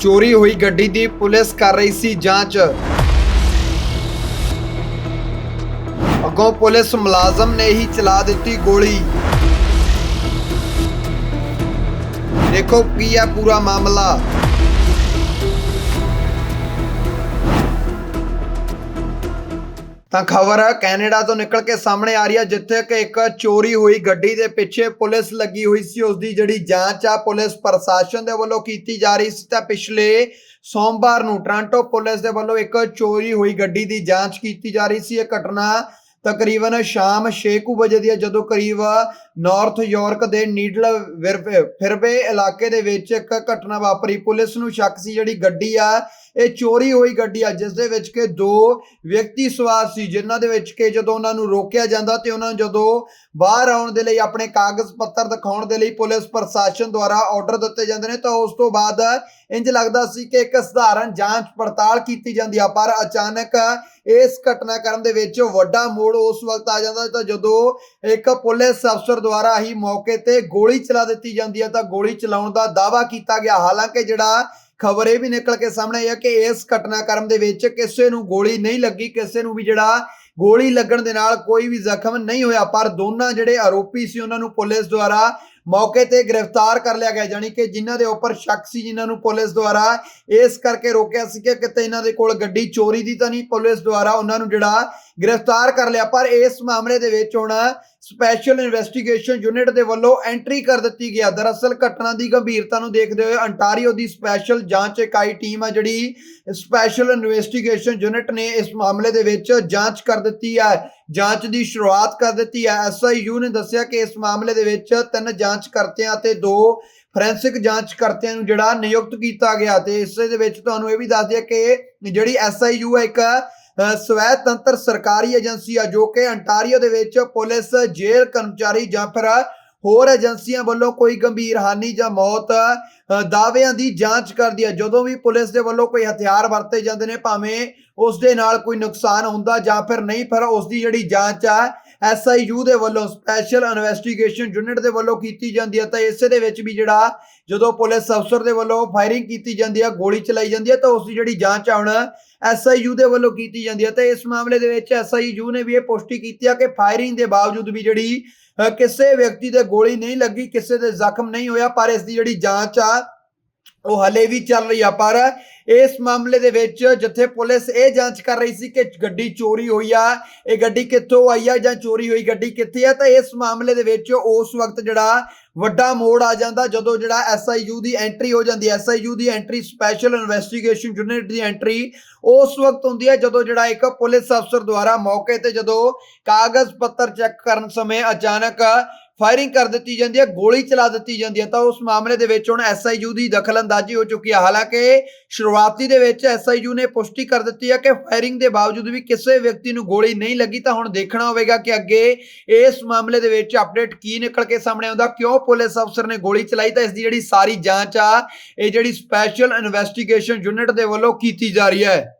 ਚੋਰੀ ਹੋਈ ਗੱਡੀ ਦੀ ਪੁਲਿਸ ਕਰ ਰਹੀ ਸੀ ਜਾਂਚ। ਅੱਗੋਂ ਪੁਲਿਸ ਮੁਲਾਜ਼ਮ ਨੇ ਹੀ ਚਲਾ ਦਿੱਤੀ ਗੋਲੀ। ਦੇਖੋ ਕੀ ਹੈ ਪੂਰਾ ਮਾਮਲਾ। ਤਾਂ ਖਬਰ ਕੈਨੇਡਾ ਤੋਂ ਨਿਕਲ ਕੇ ਸਾਹਮਣੇ ਆ ਰਹੀ ਹੈ, ਜਿੱਥੇ ਕਿ ਇੱਕ ਚੋਰੀ ਹੋਈ ਗੱਡੀ ਦੇ ਪਿੱਛੇ ਪੁਲਿਸ ਲੱਗੀ ਹੋਈ ਸੀ। ਉਸ ਦੀ ਜਿਹੜੀ ਜਾਂਚ ਆ, ਪੁਲਿਸ ਪ੍ਰਸ਼ਾਸਨ ਦੇ ਵੱਲੋਂ ਕੀਤੀ ਜਾ ਰਹੀ ਸੀ। ਤਾਂ ਪਿਛਲੇ ਸੋਮਵਾਰ ਨੂੰ ਟ੍ਰਾਂਟੋ ਪੁਲਿਸ ਦੇ ਵੱਲੋਂ ਇੱਕ ਚੋਰੀ ਹੋਈ ਗੱਡੀ ਦੀ ਜਾਂਚ ਕੀਤੀ ਜਾ ਰਹੀ ਸੀ। ਇਹ ਘਟਨਾ ਤਕਰੀਬਨ ਸ਼ਾਮ 6:00 ਵਜੇ ਦੀ ਹੈ, ਜਦੋਂ ਕਰੀਬ ਨਾਰਥ ਯਾਰਕ ਦੇ ਨੀਡਲ ਵਿਰਵੇ- ਫਿਰਵੇ ਇਲਾਕੇ ਦੇ ਵਿੱਚ ਇੱਕ ਘਟਨਾ ਵਾਪਰੀ। ਪੁਲਿਸ ਨੂੰ ਸ਼ੱਕ ਸੀ ਜਿਹੜੀ ਗੱਡੀ ਆ, ਇਹ ਚੋਰੀ ਹੋਈ ਗੱਡੀ ਆ ਜਿਸ ਦੇ ਵਿੱਚ ਕਿ ਦੋ ਵਿਅਕਤੀ ਸਵਾਰ ਸੀ, ਜਿਨ੍ਹਾਂ ਦੇ ਵਿੱਚ ਕਿ ਜਦੋਂ ਉਹਨਾਂ ਨੂੰ ਰੋਕਿਆ ਜਾਂਦਾ ਤੇ ਉਹਨਾਂ ਜਦੋਂ ਬਾਹਰ ਆਉਣ ਦੇ ਲਈ, ਆਪਣੇ ਕਾਗਜ਼ ਪੱਤਰ ਦਿਖਾਉਣ ਦੇ ਲਈ ਪੁਲਿਸ ਪ੍ਰਸ਼ਾਸਨ ਦੁਆਰਾ ਆਰਡਰ ਦਿੱਤੇ ਜਾਂਦੇ ਨੇ, ਤਾਂ ਉਸ ਤੋਂ ਬਾਅਦ ਇੰਜ ਲੱਗਦਾ ਸੀ ਕਿ ਇੱਕ ਸਧਾਰਨ ਜਾਂਚ ਪੜਤਾਲ ਕੀਤੀ ਜਾਂਦੀ ਆ, ਪਰ ਅਚਾਨਕ ਇਸ ਘਟਨਾਕ੍ਰਮ ਦੇ ਵਿੱਚ ਵੱਡਾ ਮੋੜ ਉਸ ਵਕਤ ਆ ਜਾਂਦਾ ਤਾਂ ਜਦੋਂ ਇੱਕ ਪੁਲਿਸ ਅਫਸਰ ਦੁਆਰਾ ਹੀ ਮੌਕੇ ਤੇ ਗੋਲੀ ਚਲਾ ਦਿੱਤੀ ਜਾਂਦੀ ਹੈ ਤਾਂ ਗੋਲੀ ਚਲਾਉਣ ਦਾ ਦਾਵਾ ਕੀਤਾ ਗਿਆ। ਹਾਲਾਂਕਿ ਜਿਹੜਾ ਖਬਰ ਇਹ ਵੀ ਨਿਕਲ ਕੇ ਸਾਹਮਣੇ ਆਈ ਹੈ ਕਿ ਇਸ ਘਟਨਾਕ੍ਰਮ ਦੇ ਵਿੱਚ ਕਿਸੇ ਨੂੰ ਗੋਲੀ ਨਹੀਂ ਲੱਗੀ, ਕਿਸੇ ਨੂੰ ਵੀ ਜਿਹੜਾ ਗੋਲੀ ਲੱਗਣ ਦੇ ਨਾਲ ਕੋਈ ਵੀ ਜ਼ਖਮ ਨਹੀਂ ਹੋਇਆ, ਪਰ ਦੋਨਾਂ ਜਿਹੜੇ ਆਰੋਪੀ ਸੀ ਉਹਨਾਂ ਨੂੰ ਪੁਲਿਸ ਦੁਆਰਾ ਮੌਕੇ ਤੇ ਗ੍ਰਿਫਤਾਰ ਕਰ ਲਿਆ ਗਿਆ ਜਾਨੀ ਕਿ ਜਿਨ੍ਹਾਂ ਦੇ ਉੱਪਰ ਸ਼ੱਕ ਸੀ, ਜਿਨ੍ਹਾਂ ਨੂੰ ਪੁਲਿਸ ਦੁਆਰਾ ਇਸ ਕਰਕੇ ਰੋਕਿਆ ਸੀ ਕਿ ਕਿਤੇ ਇਹਨਾਂ ਦੇ ਕੋਲ ਗੱਡੀ ਚੋਰੀ ਦੀ ਤਾਂ ਨਹੀਂ, ਪੁਲਿਸ ਦੁਆਰਾ ਉਹਨਾਂ ਨੂੰ ਜਿਹੜਾ ਗ੍ਰਿਫਤਾਰ ਕਰ ਲਿਆ, ਪਰ ਇਸ ਮਾਮਲੇ ਦੇ ਵਿੱਚ ਹੁਣ ਸਪੈਸ਼ਲ ਇਨਵੈਸਟੀਗੇਸ਼ਨ ਯੂਨਿਟ ਦੇ ਵੱਲੋਂ ਐਂਟਰੀ ਕਰ ਦਿੱਤੀ ਗਿਆ ਦਰਅਸਲ ਘਟਨਾ ਦੀ ਗੰਭੀਰਤਾ ਨੂੰ ਦੇਖਦੇ ਹੋਏ ਅੰਟਾਰੀਓ ਦੀ ਸਪੈਸ਼ਲ ਜਾਂਚ ਇਕਾਈ ਟੀਮ ਆ ਜਿਹੜੀ ਸਪੈਸ਼ਲ ਇਨਵੈਸਟੀਗੇਸ਼ਨ ਯੂਨਿਟ ਨੇ ਇਸ ਮਾਮਲੇ ਦੇ ਵਿੱਚ ਜਾਂਚ ਕਰ ਦਿੱਤੀ ਹੈ ਜਾਂਚ ਦੀ ਸ਼ੁਰੂਆਤ ਕਰ ਦਿੱਤੀ ਹੈ ਐਸਆਈਯੂ ਨੇ ਦੱਸਿਆ ਕਿ ਇਸ ਮਾਮਲੇ ਦੇ ਵਿੱਚ ਤਿੰਨ ਜਾਂਚ ਕਰਤਿਆਂ ਅਤੇ ਦੋ ਫੋਰੈਂਸਿਕ ਜਾਂਚ ਕਰਤਿਆਂ ਨੂੰ ਜਿਹੜਾ ਨਿਯੁਕਤ ਕੀਤਾ ਗਿਆ। ਤੇ ਇਸ ਦੇ ਵਿੱਚ ਤੁਹਾਨੂੰ ਇਹ ਵੀ ਦੱਸ ਦਈਏ ਕਿ ਜਿਹੜੀ ਐਸਆਈਯੂ ਹੈ ਇੱਕ ਸਵੈ ਤੰਤਰ ਸਰਕਾਰੀ ਏਜੰਸੀ ਆ ਜੋ ਕਿ ਅੰਟਾਰੀਓ ਦੇ ਵਿੱਚ ਪੁਲਿਸ, ਜੇਲ੍ਹ ਕਰਮਚਾਰੀ ਜਾਂ ਫਿਰ ਹੋਰ ਏਜੰਸੀਆਂ ਵੱਲੋਂ ਕੋਈ ਗੰਭੀਰ ਹਾਨੀ ਜਾਂ ਮੌਤ ਦਾਅਵਿਆਂ ਦੀ ਜਾਂਚ ਕਰਦੀ ਹੈ ਜਦੋਂ ਵੀ ਪੁਲਿਸ ਦੇ ਵੱਲੋਂ ਕੋਈ ਹਥਿਆਰ ਵਰਤੇ ਜਾਂਦੇ ਨੇ, ਭਾਵੇਂ ਉਸ ਦੇ ਨਾਲ ਕੋਈ ਨੁਕਸਾਨ ਹੁੰਦਾ ਜਾਂ ਫਿਰ ਨਹੀਂ ਪਰ ਉਸ ਦੀ ਜਿਹੜੀ ਜਾਂਚ ਆ ਐਸਆਈਯੂ ਦੇ ਵੱਲੋਂ ਸਪੈਸ਼ਲ ਇਨਵੈਸਟੀਗੇਸ਼ਨ ਯੂਨਿਟ ਦੇ ਵੱਲੋਂ ਕੀਤੀ ਜਾਂਦੀ ਹੈ। ਤਾਂ ਇਸੇ ਦੇ ਵਿੱਚ ਵੀ ਜਿਹੜਾ ਜਦੋਂ ਪੁਲਿਸ ਅਫਸਰ ਦੇ ਵੱਲੋਂ ਫਾਇਰਿੰਗ ਕੀਤੀ ਜਾਂਦੀ ਹੈ, ਗੋਲੀ ਚਲਾਈ ਜਾਂਦੀ ਹੈ, ਤਾਂ ਉਸ ਦੀ ਜਿਹੜੀ ਜਾਂਚ ਆ ਹੁਣ ਐਸਆਈਯੂ ਦੇ ਵੱਲੋਂ ਕੀਤੀ ਜਾਂਦੀ ਹੈ। ਤੇ ਇਸ ਮਾਮਲੇ ਦੇ ਵਿੱਚ ਐਸਆਈਯੂ ਨੇ ਵੀ ਇਹ ਪੁਸ਼ਟੀ ਕੀਤੀ ਹੈ ਕਿ ਫਾਇਰਿੰਗ ਦੇ ਬਾਵਜੂਦ ਵੀ ਜਿਹੜੀ ਕਿਸੇ ਵਿਅਕਤੀ ਦੇ ਗੋਲੀ ਨਹੀਂ ਲੱਗੀ, ਕਿਸੇ ਦੇ ਜ਼ਖਮ ਨਹੀਂ ਹੋਇਆ, ਪਰ ਇਸ ਦੀ ਜਿਹੜੀ ਜਾਂਚ ਆ, ਉਹ ਹਲੇ ਵੀ ਚੱਲ ਰਹੀ ਆ। ਪਰ ਇਸ ਮਾਮਲੇ ਦੇ ਵਿੱਚ ਜਿੱਥੇ ਪੁਲਿਸ ਇਹ ਜਾਂਚ ਕਰ ਰਹੀ ਸੀ ਕਿ ਗੱਡੀ ਚੋਰੀ ਹੋਈ ਆ, ਇਹ ਗੱਡੀ ਕਿੱਥੋਂ ਆਈ ਆ ਜਾਂ ਚੋਰੀ ਹੋਈ ਗੱਡੀ ਕਿੱਥੇ ਆ, ਤਾਂ ਇਸ ਮਾਮਲੇ ਦੇ ਵਿੱਚ ਉਸ ਵਕਤ ਜਿਹੜਾ ਵੱਡਾ ਮੋੜ ਆ ਜਾਂਦਾ ਜਦੋਂ ਜਿਹੜਾ ਐਸਆਈਯੂ ਦੀ ਐਂਟਰੀ ਹੋ ਜਾਂਦੀ ਹੈ ਐਸਆਈਯੂ ਦੀ ਐਂਟਰੀ ਸਪੈਸ਼ਲ ਇਨਵੈਸਟੀਗੇਸ਼ਨ ਯੂਨਿਟ ਦੀ ਐਂਟਰੀ ਉਸ ਵਕਤ ਹੁੰਦੀ ਹੈ ਜਦੋਂ ਜਿਹੜਾ ਇੱਕ ਪੁਲਿਸ ਅਫਸਰ ਦੁਆਰਾ ਮੌਕੇ ਤੇ ਜਦੋਂ ਕਾਗਜ਼ ਪੱਤਰ ਚੈੱਕ ਕਰਨ ਸਮੇਂ ਅਚਾਨਕ ਫਾਇਰਿੰਗ ਕਰ ਦਿੱਤੀ ਜਾਂਦੀ ਹੈ, ਗੋਲੀ ਚਲਾ ਦਿੱਤੀ ਜਾਂਦੀ ਹੈ, ਤਾਂ ਉਸ ਮਾਮਲੇ ਦੇ ਵਿੱਚ ਹੁਣ ਐਸਆਈਯੂ ਦੀ ਦਖਲਅੰਦਾਜ਼ੀ ਹੋ ਚੁੱਕੀ ਹੈ। ਹਾਲਾਂਕਿ ਸ਼ੁਰੂਆਤੀ ਦੇ ਵਿੱਚ ਐਸਆਈਯੂ ਨੇ ਪੁਸ਼ਟੀ ਕਰ ਦਿੱਤੀ ਹੈ ਕਿ ਫਾਇਰਿੰਗ ਦੇ ਬਾਵਜੂਦ ਵੀ ਕਿਸੇ ਵਿਅਕਤੀ ਨੂੰ ਗੋਲੀ ਨਹੀਂ ਲੱਗੀ, ਤਾਂ ਹੁਣ ਦੇਖਣਾ ਹੋਵੇਗਾ ਕਿ ਅੱਗੇ ਇਸ ਮਾਮਲੇ ਦੇ ਵਿੱਚ ਅਪਡੇਟ ਕੀ ਨਿਕਲ ਕੇ ਸਾਹਮਣੇ ਆਉਂਦਾ। ਕਿਉਂ ਪੁਲਿਸ ਅਫਸਰ ਨੇ ਗੋਲੀ ਚਲਾਈ? ਤਾਂ ਇਸ ਦੀ ਜਿਹੜੀ ਸਾਰੀ ਜਾਂਚ ਆ, ਇਹ ਜਿਹੜੀ ਸਪੈਸ਼ਲ ਇਨਵੈਸਟੀਗੇਸ਼ਨ ਯੂਨਿਟ ਦੇ ਵੱਲੋਂ ਕੀਤੀ ਜਾ ਰਹੀ ਹੈ।